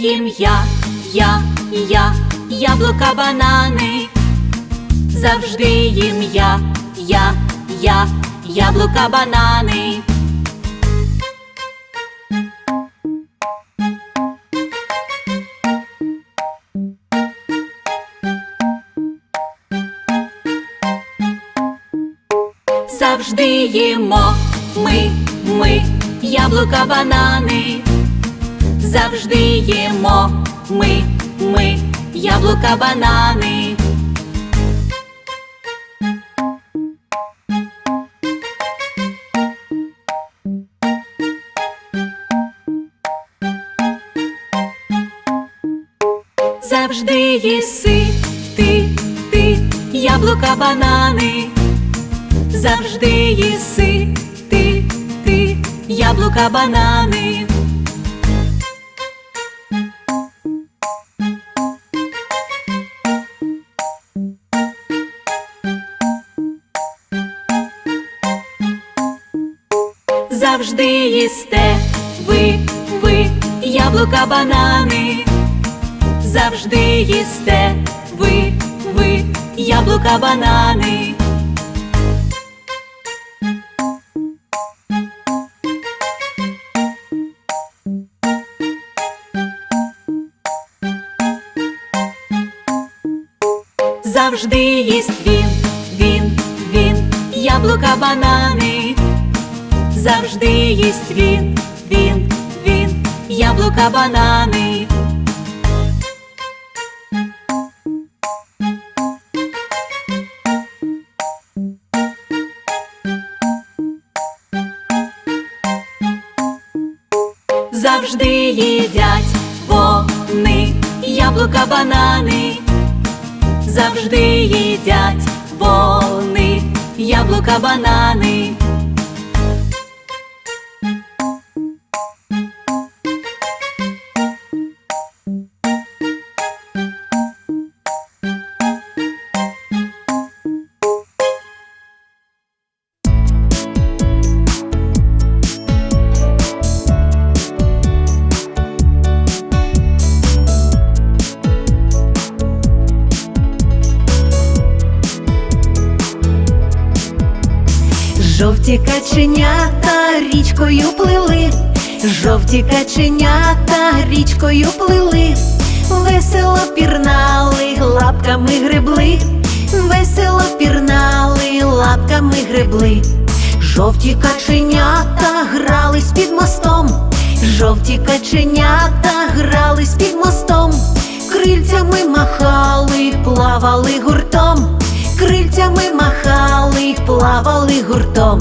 їм я, я, я, яблука, банани. Завжди їм я, я, я, яблука, банани. Завжди їмо ми, ми, яблука, банани. Завжди їмо ми, ми, яблука, банани. Завжди їси ти, ти, яблука, банани. Завжди їси ти, ти, яблука, банани. Їсте ви, ви, яблука, банани. Завжди їсть він, він, він, яблука, банани. Завжди їсть він, він, він, яблука, банани. Жовті каченята річкою плили, весело пірнали, лапками гребли, весело пірнали, лапками гребли. Жовті каченята грались під мостом, жовті каченята грались під мостом, крильцями махали, плавали гуртом, крильцями махали, плавали гуртом.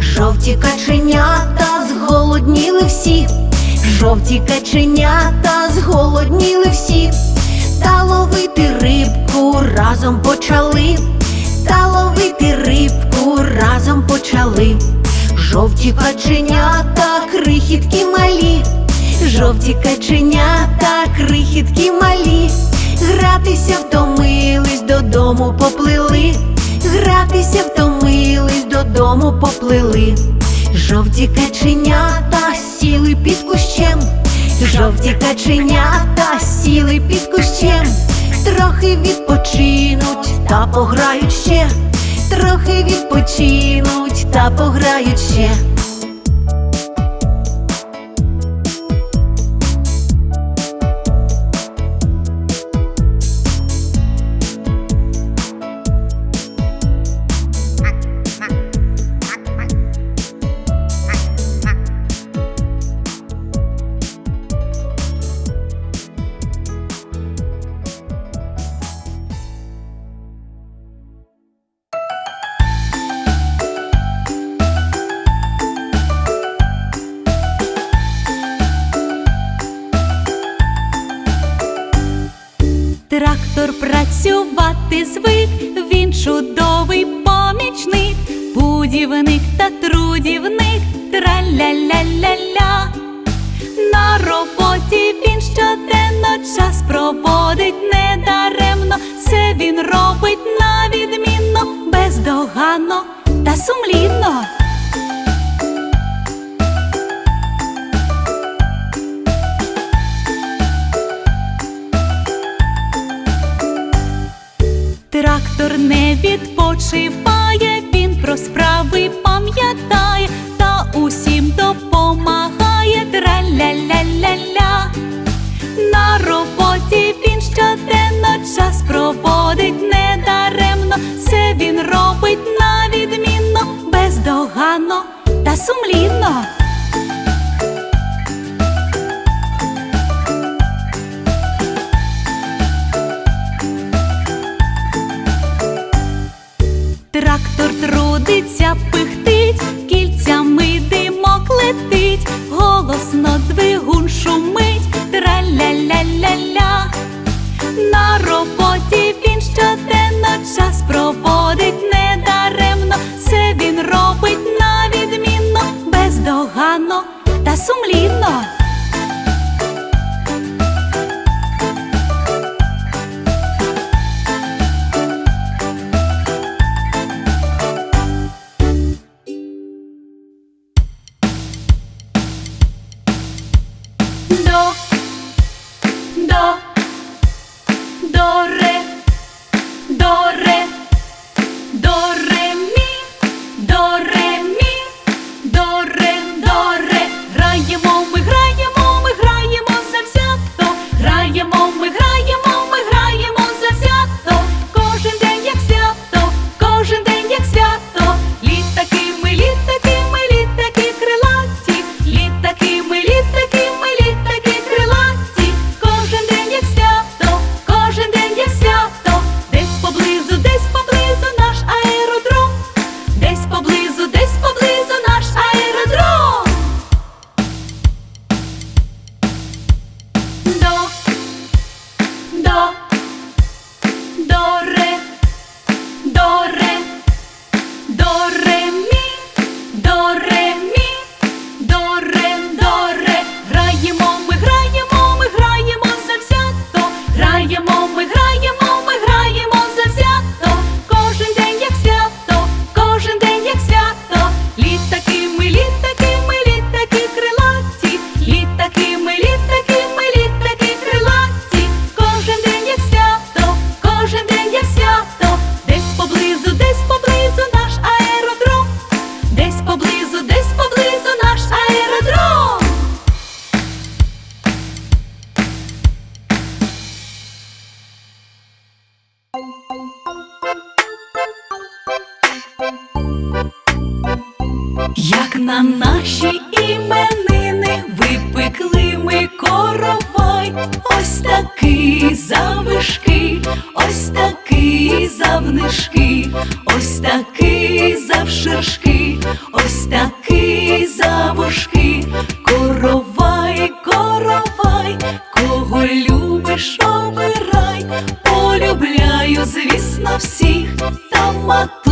Жовті каченята зголодніли всі, жовті каченята зголодніли всі, та ловити рибку разом почали, та ловити рибку разом почали, жовті каченята, крихітки малі, жовті каченята, крихітки малі, гратися втомились, додому поплили, гратися втомились, додому поплили, жовті каченята сіли під кущем, жовті каченята сіли під кущем, трохи відпочинуть та пограють ще, трохи відпочинуть та пограють ще. бездоганно та сумлінно. Трактор не відпочиває, він про справи пам'ятає та усім допомагає траля-ля-ля-ля. На роботі він щоденно час проводить. бездоганно та сумлінно. Трактор трудиться, пихтить, кільцями димок летить, голосно двигун шумить. всіх та мати.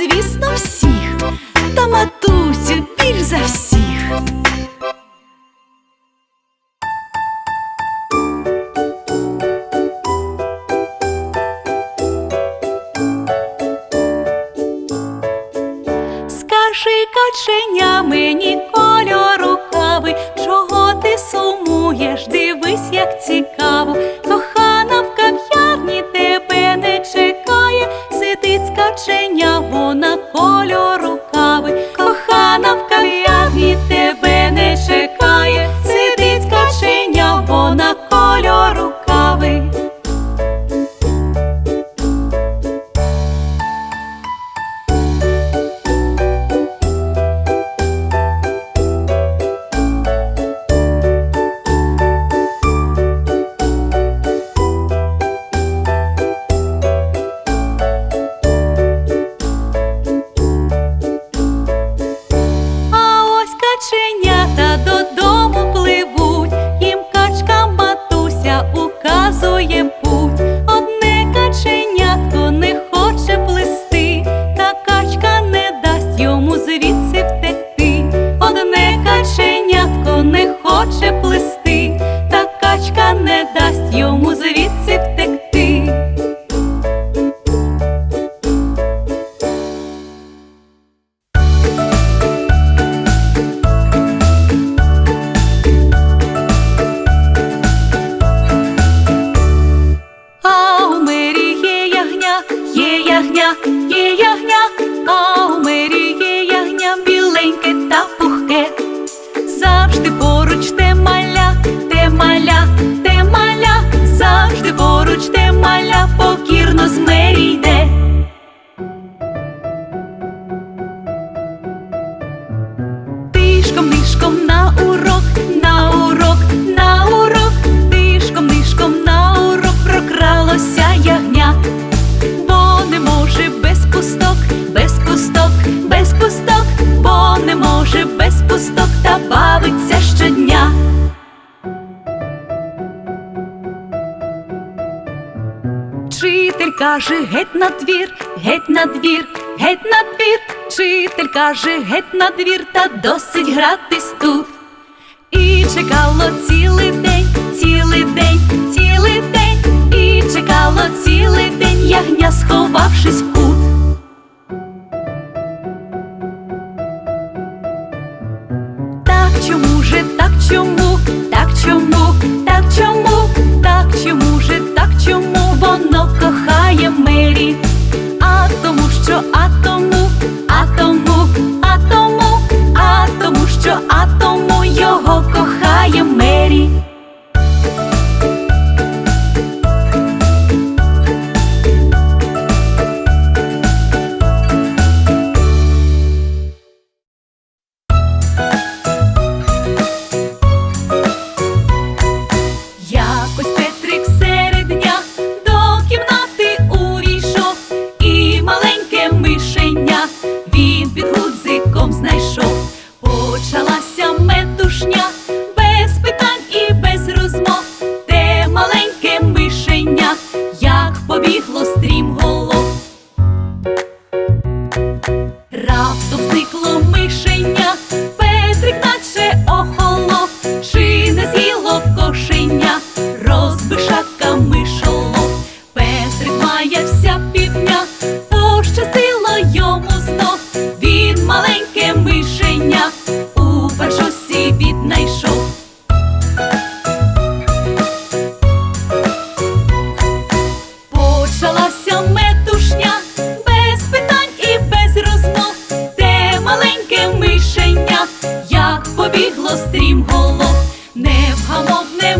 звісно, всі. каже, геть на двір, геть на двір, геть на двір, вчитель каже, геть на двір, та досить гратись тут. І чекало цілий день, цілий день, цілий день, і чекало цілий день, ягня, сховавшись. було невгамовним.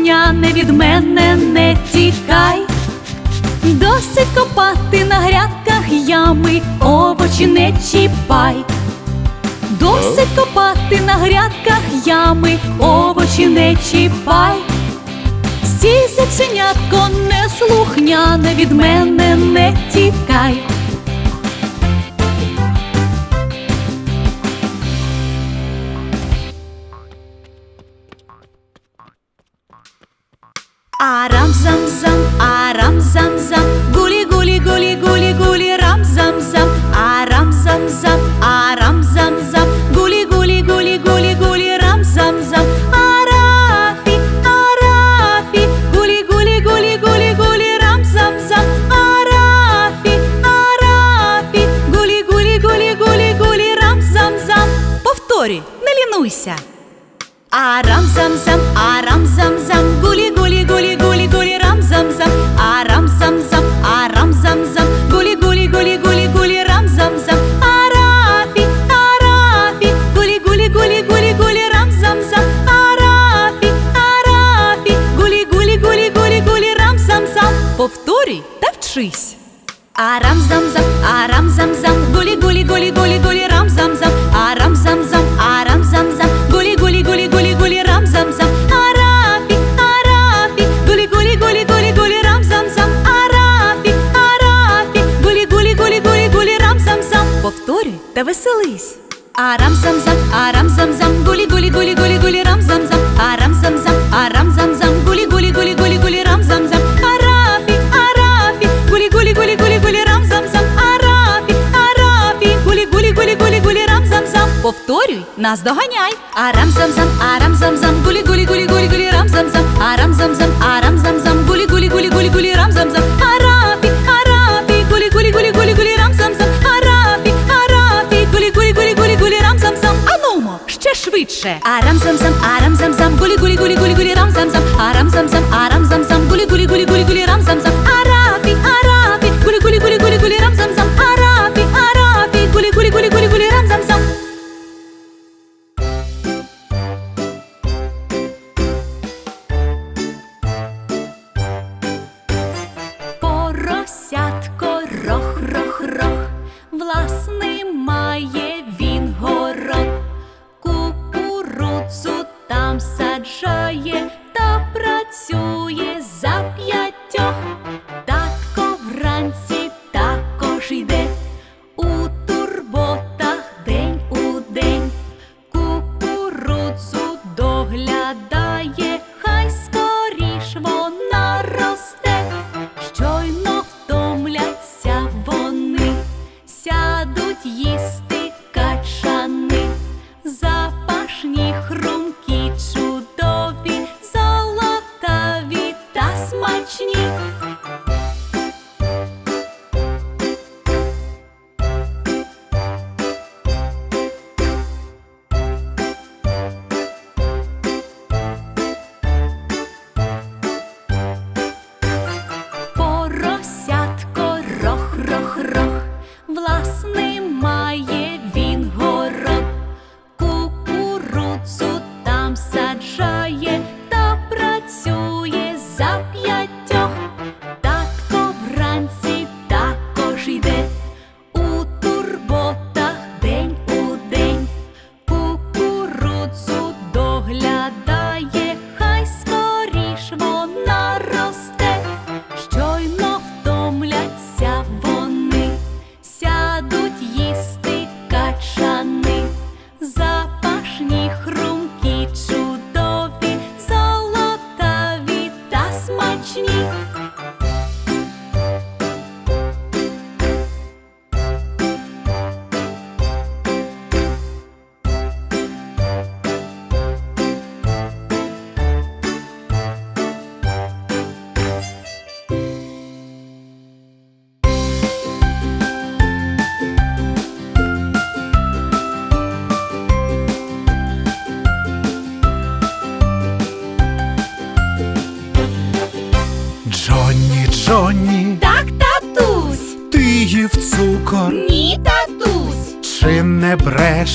Не від мене не тікай, досить копати на грядках ями, овочі не чіпай, досить копати на грядках ями, овочі не чіпай, Сі зацінятко неслухняне від мене не тікай. Арам-зам-зам, арам-зам-зам Гули-гули-гули-гули-гули, рам-зам-зам Арам-зам-зам, арам-зам-зам Гули-гули-гули-гули-гули, рам-зам-зам Арафи, арафи Гули-гули-гули-гули-гули, рам-зам-зам Арафи, арафи Гули-гули-гули-гули-гули, рам-зам-зам Повтори, не лінуйся Арам-зам-зам, Повторюй, нас доганяй. Арам зам зам, арам зам зам, гулі гулі гулі гулі гулі рам зам зам, арам зам зам, арам зам зам, гулі гулі гулі гулі гулі рам зам зам, арафі, арафі, гулі гулі гулі гулі гулі рам зам зам, арафі, арафі, гулі гулі гулі гулі гулі рам зам зам. Анумо, ще швидше. Арам зам зам, арам зам зам, гулі гулі гулі гулі гулі рам зам зам, арам зам зам, арам зам зам, гулі гулі гулі гулі гулі рам зам зам,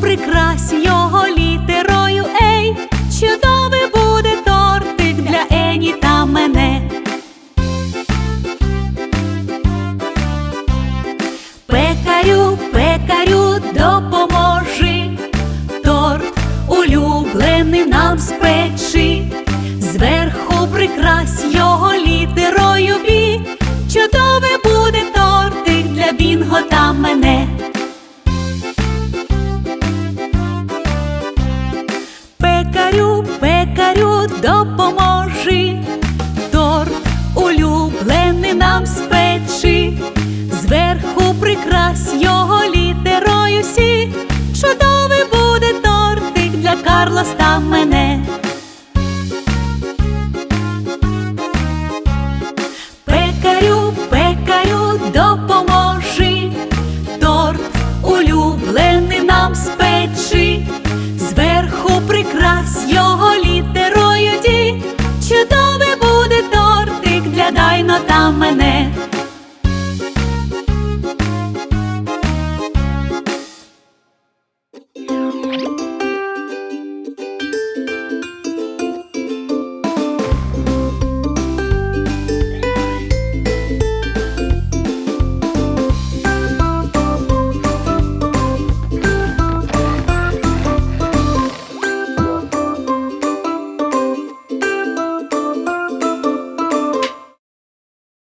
Прикрась Карлос там мене.